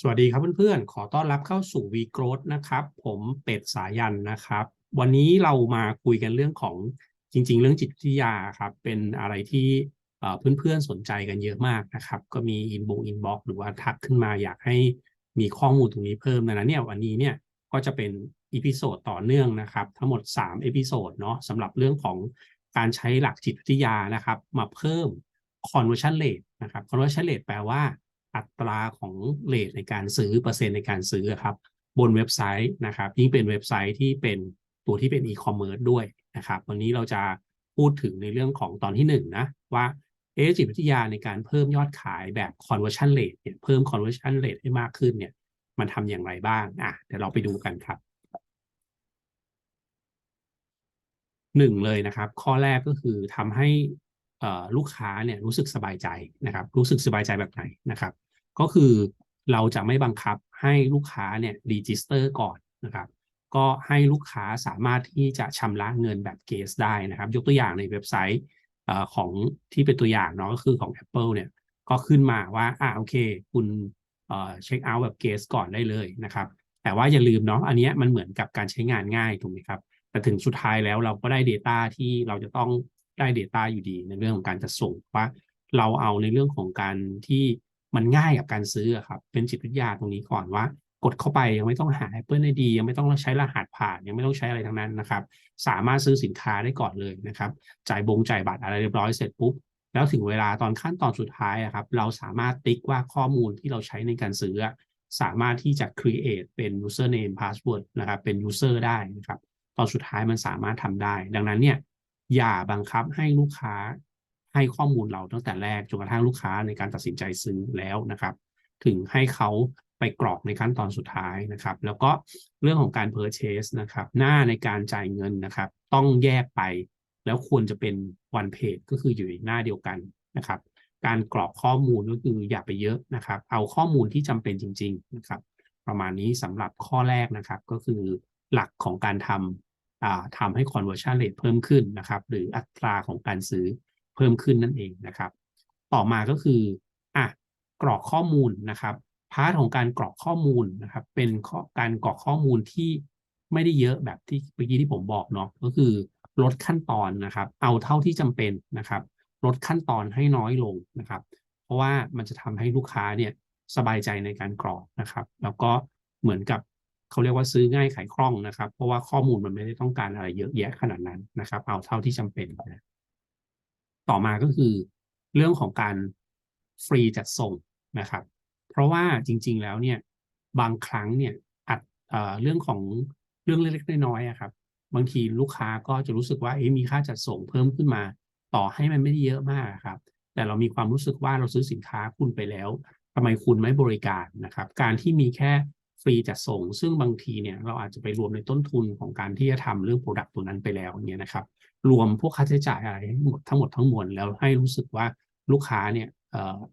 สวัสดีครับเพื่อนๆ ขอต้อนรับเข้าสู่ V Growth นะครับ ผมเป็ดสายันนะครับ วันนี้เรามาคุยกันเรื่องของจริง ๆ เรื่องจิตวิทยาครับ เป็นอะไรที่เพื่อนๆสนใจกันเยอะมากนะครับ ก็มีอินบงอินบ็อกหรือว่าทักขึ้นมาอยากให้มีข้อมูลตรงนี้เพิ่มนะเนี่ยวันนี้เนี่ยก็จะเป็นอีพิโซดต่อเนื่องนะครับ ทั้งหมด3เอพิโซดเนาะสำหรับเรื่องของการใช้หลักจิตวิทยานะครับ มาเพิ่ม conversion rate นะครับ conversion rate แปลว่า อัตราของเลทในการซื้อเปอร์เซ็นต์ในการซื้อครับ บนเว็บไซต์นะครับยิ่งเป็นเว็บไซต์ที่เป็นตัวที่เป็นอีคอมเมิร์ซด้วยนะครับวันนี้เราจะพูดถึงในเรื่องของตอนที่1นนะว่าเอจิตวิทยาในการเพิ่มยอดขายแบบ conversion rate เนี่ยเพิ่ม conversion rate ให้มากขึ้นเนี่ยมันทำอย่างไรบ้างอะเดี๋ยวเราไปดูกันครับหนึ่งเลยนะครับ ข้อแรกก็คือทำให้ลูกค้าเนี่ยรู้สึกสบายใจนะครับ รู้สึกสบายใจแบบไหนนะครับ ก็คือเราจะไม่บังคับให้ลูกค้าเนี่ยรีจิสเตอร์ก่อนนะครับ ก็ให้ลูกค้าสามารถที่จะชำระเงินแบบเกสได้นะครับ ยกตัวอย่างในเว็บไซต์ของที่เป็นตัวอย่างเนาะก็คือของ Apple เนี่ยก็ขึ้นมาว่าอ่าโอเค คุณเช็คเอาท์แบบเกสก่อนได้เลยนะครับ แต่ว่าอย่าลืมเนาะอันนี้มันเหมือนกับการใช้งานง่ายถูกไหมครับแต่ถึงสุดท้ายแล้วเราก็ได้ Data ที่เราจะต้องได้ Data อยู่ดีในเรื่องของการจะส่งว่าเราเอาในเรื่องของการที่ มันง่ายกับการซื้อครับ เป็นจิตวิทยาตรงนี้ก่อนว่า กดเข้าไปยังไม่ต้องหา Apple ID ยังไม่ต้องใช้รหัสผ่านยังไม่ต้องใช้อะไรทั้งนั้นนะครับ สามารถซื้อสินค้าได้ก่อนเลยนะครับ จ่ายบงจ่ายบัตรอะไรเรียบร้อยเสร็จปุ๊บแล้วถึงเวลาตอนขั้นตอนสุดท้ายครับ เราสามารถติ๊กว่าข้อมูลที่เราใช้ในการซื้อ สามารถที่จะ create เป็น username password นะครับเป็น user ได้นะครับ ตอนสุดท้ายมันสามารถทำได้ ดังนั้นเนี่ยอย่าบังคับให้ลูกค้า ให้ข้อมูลเราตั้งแต่แรกจนกระทั่งลูกค้าในการตัดสินใจซื้อแล้วนะครับ ถึงให้เขาไปกรอกในขั้นตอนสุดท้ายนะครับ แล้วก็เรื่องของการ purchase นะครับ หน้าในการจ่ายเงินนะครับ ต้องแยกไป แล้วควรจะเป็น one page ก็คืออยู่ในหน้าเดียวกันนะครับ การกรอกข้อมูลก็คืออย่าไปเยอะนะครับ เอาข้อมูลที่จำเป็นจริง ๆนะครับ ประมาณนี้สำหรับข้อแรกนะครับก็คือหลักของการทำทำให้ conversion rate เพิ่มขึ้นนะครับ หรืออัตราของการซื้อ เพิ่มขึ้นนั่นเองนะครับ ต่อมาก็คืออะกรอกข้อมูลนะครับพาร์ทของการกรอกข้อมูลนะครับ เป็นการกรอกข้อมูลที่ไม่ได้เยอะแบบที่เมื่อกี้ที่ผมบอกเนาะก็คือลดขั้นตอนนะครับ เอาเท่าที่จำเป็นนะครับ ลดขั้นตอนให้น้อยลงนะครับ เพราะว่ามันจะทำให้ลูกค้าเนี่ยสบายใจในการกรอกนะครับ แล้วก็เหมือนกับเขาเรียกว่าซื้อง่ายขายคล่องนะครับ เพราะว่าข้อมูลมันไม่ได้ต้องการอะไรเยอะแยะขนาดนั้นนะครับ เอาเท่าที่จำเป็นนะ ต่อมาก็คือเรื่องของการฟรีจัดส่งนะครับ เพราะว่าจริง ๆแล้วเนี่ยบางครั้งเนี่ยอัดเรื่องของเรื่องเล็กๆน้อยๆครับ บางทีลูกค้าก็จะรู้สึกว่าเอ๊ะมีค่าจัดส่งเพิ่มขึ้นมา ต่อให้มันไม่ได้เยอะมากครับ แต่เรามีความรู้สึกว่าเราซื้อสินค้าคุณไปแล้วทำไมคุณไม่บริการนะครับ การที่มีแค่ฟรีจัดส่ง ซึ่งบางทีเนี่ยเราอาจจะไปรวมในต้นทุนของการที่จะทำเรื่องโปรดักต์ตัวนั้นไปแล้วเนี่ยนะครับ รวมพวกค่าใช้จ่ายอะไรหมดทั้งหมดทั้งมวลแล้วให้รู้สึกว่าลูกค้าเนี่ย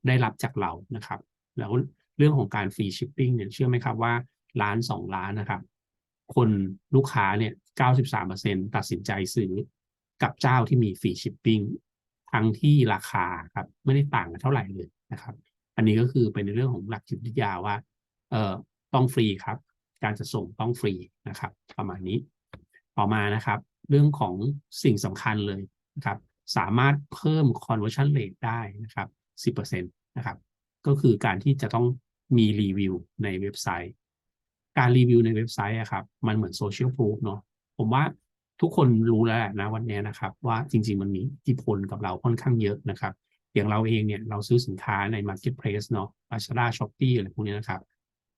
ได้รับจากเรานะครับ แล้วเรื่องของการฟรีชิปปิ้งเนี่ยเชื่อไหมครับว่าล้านสองล้านนะครับ คนลูกค้าเนี่ยเก้าสิบสามเปอร์เซ็นตัดสินใจซื้อกับเจ้าที่มีฟรีชิปปิ้งทั้งที่ราคาครับไม่ได้ต่างกันเท่าไหร่เลยนะครับ อันนี้ก็คือเป็นในเรื่องของหลักจิตวิทยาว่าเอ่อต้องฟรีครับ การจะส่งต้องฟรีนะครับ ประมาณนี้ต่อมานะครับ เรื่องของสิ่งสำคัญเลยนะครับสามารถเพิ่ม conversion rate ได้นะครับ10%นะครับก็คือการที่จะต้องมีรีวิวในเว็บไซต์ การรีวิวในเว็บไซต์อะครับมันเหมือนโซเชียลพูฟเนาะผมว่าทุกคนรู้แล้วนะวันนี้นะครับ ว่าจริง ๆ มันมีอิทธิพลกับเราค่อนข้างเยอะนะครับ อย่างเราเองเนี่ยเราซื้อสินค้าใน Marketplace เนาะ Lazada Shopee อะไรพวกนี้นะครับ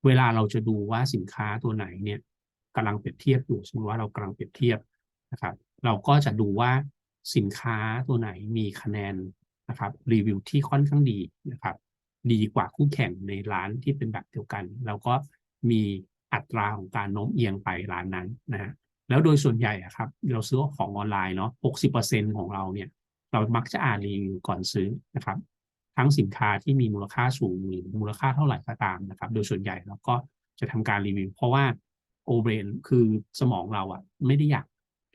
เวลาเราจะดูว่าสินค้าตัวไหนเนี่ยกำลังเปรียบเทียบอยู่สมมติว่าเรากำลังเปรียบเทียบ นะครับ เราก็จะดูว่าสินค้าตัวไหนมีคะแนนนะครับรีวิวที่ค่อนข้างดีนะครับ ดีกว่าคู่แข่งในร้านที่เป็นแบบเดียวกัน แล้วก็มีอัตราของการโน้มเอียงไปร้านนั้นนะฮะแล้วโดยส่วนใหญ่อะครับเราซื้อของออนไลน์เนาะ60%ของเราเนี่ยเรามักจะอ่านรีวิวก่อนซื้อนะครับ ทั้งสินค้าที่มีมูลค่าสูงหรือมูลค่าเท่าไหร่ก็ตามนะครับ โดยส่วนใหญ่เราก็จะทำการรีวิว เพราะว่าโอเบรนคือสมองเราอะไม่ได้อยาก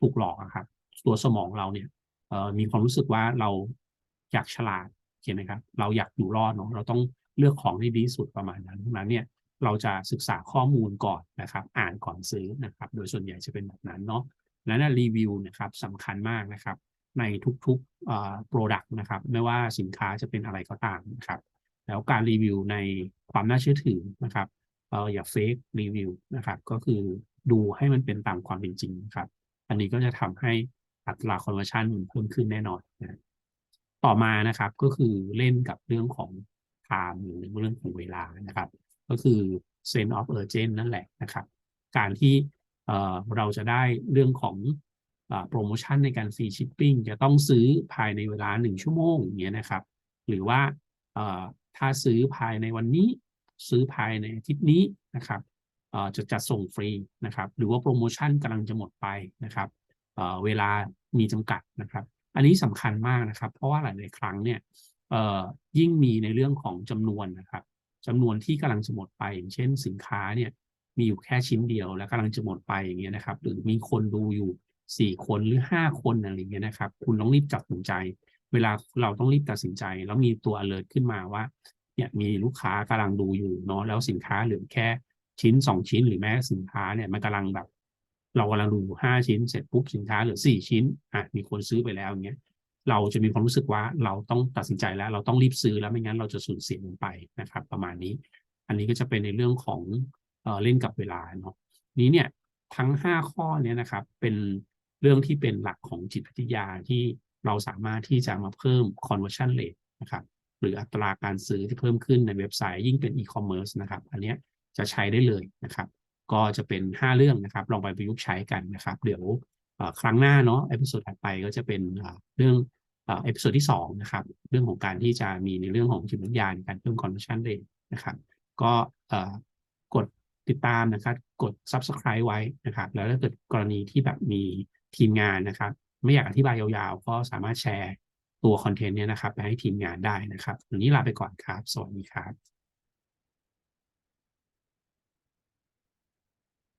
ถูกหลอกอะครับ ตัวสมองเราเนี่ยมีความรู้สึกว่าเราอยากฉลาดเห็นไหมครับ เราอยากอยู่รอดเนาะเราต้องเลือกของที่ดีสุดประมาณนั้นนั้นเนี่ยเราจะศึกษาข้อมูลก่อนนะครับ อ่านก่อนซื้อนะครับ โดยส่วนใหญ่จะเป็นแบบนั้นเนาะและนะรีวิวนะครับสำคัญมากนะครับ ในทุกๆเอ่อ product นะครับ ไม่ว่าสินค้าจะเป็นอะไรก็ตามนะครับ แล้วการรีวิวในความน่าเชื่อถือนะครับเอออย่าเฟกรีวิวนะครับ ก็คือดูให้มันเป็นตามความเป็นจริงนะครับ อันนี้ก็จะทำให้อัตรา conversion มันเพิ่มขึ้นแน่นอนนะต่อมานะครับก็คือเล่นกับเรื่องของ time หรือเรื่องของเวลานะครับ ก็คือ sense of urgent นั่นแหละนะครับ การที่เอ่อเราจะได้เรื่องของโปรโมชั่นในการฟรีชิปปิ้งจะต้องซื้อภายในเวลาหนึ่งชั่วโมงอย่างเงี้ยนะครับ หรือว่าถ้าซื้อภายในวันนี้ ซื้อภายในอาทิตย์นี้นะครับ จะจัดส่งฟรีนะครับ หรือว่าโปรโมชั่นกำลังจะหมดไปนะครับเเวลามีจำกัดนะครับ อันนี้สำคัญมากนะครับ เพราะว่าหลายๆครั้งเนี่ยยิ่งมีในเรื่องของจำนวนนะครับจำนวนที่กำลังจะหมดไป อย่างเช่นสินค้าเนี่ยมีอยู่แค่ชิ้นเดียว แล้วกำลังจะหมดไปอย่างเงี้ยนะครับ หรือมีคนดูอยู่สี่คนหรือห้าคนอะไรเงี้ยนะครับ คุณต้องรีบตัดสินใจ เวลาเราต้องรีบตัดสินใจ แล้วมีตัว alert ขึ้นมาว่าเนี่ยมีลูกค้ากำลังดูอยู่เนาะแล้วสินค้าเหลือแค่ ชิ้นสองชิ้นหรือแม้สินค้าเนี่ยมันกำลังแบบ เรากำลังดูห้าชิ้นเสร็จปุ๊บสินค้าเหลือสี่ชิ้นอะมีคนซื้อไปแล้วอย่างเงี้ยเราจะมีความรู้สึกว่าเราต้องตัดสินใจแล้ว เราต้องรีบซื้อแล้วไม่งั้นเราจะสูญเสียมันไปนะครับ ประมาณนี้ อันนี้ก็จะเป็นในเรื่องของเออเล่นกับเวลาเนาะนี้เนี่ยทั้ง 5 ข้อเนี้ยนะครับเป็นเรื่องที่เป็นหลักของจิตวิทยาที่เราสามารถที่จะมาเพิ่ม conversion rate นะครับหรืออัตราการซื้อที่เพิ่มขึ้นในเว็บไซต์ยิ่งเป็น e-commerce นะครับ อันเนี้ย จะใช้ได้เลยนะครับ ก็จะเป็น 5 เรื่องนะครับ ลองไปประยุกต์ใช้กันนะครับ เดี๋ยวครั้งหน้าเนาะเอพิโซดถัดไปก็จะเป็นเรื่องเอพิโซดที่2นะครับเรื่องของการที่จะมีในเรื่องของจิตวิทยาในการเพิ่ม conversion rate นะครับ ก็กดติดตามนะครับ กด subscribe ไว้นะครับ แล้วถ้าเกิดกรณีที่แบบมีทีมงานนะครับ ไม่อยากอธิบายยาวๆ ก็สามารถแชร์ตัวคอนเทนต์เนี้ยนะครับ ไปให้ทีมงานได้นะครับวันนี้ลาไปก่อนครับ สวัสดีครับ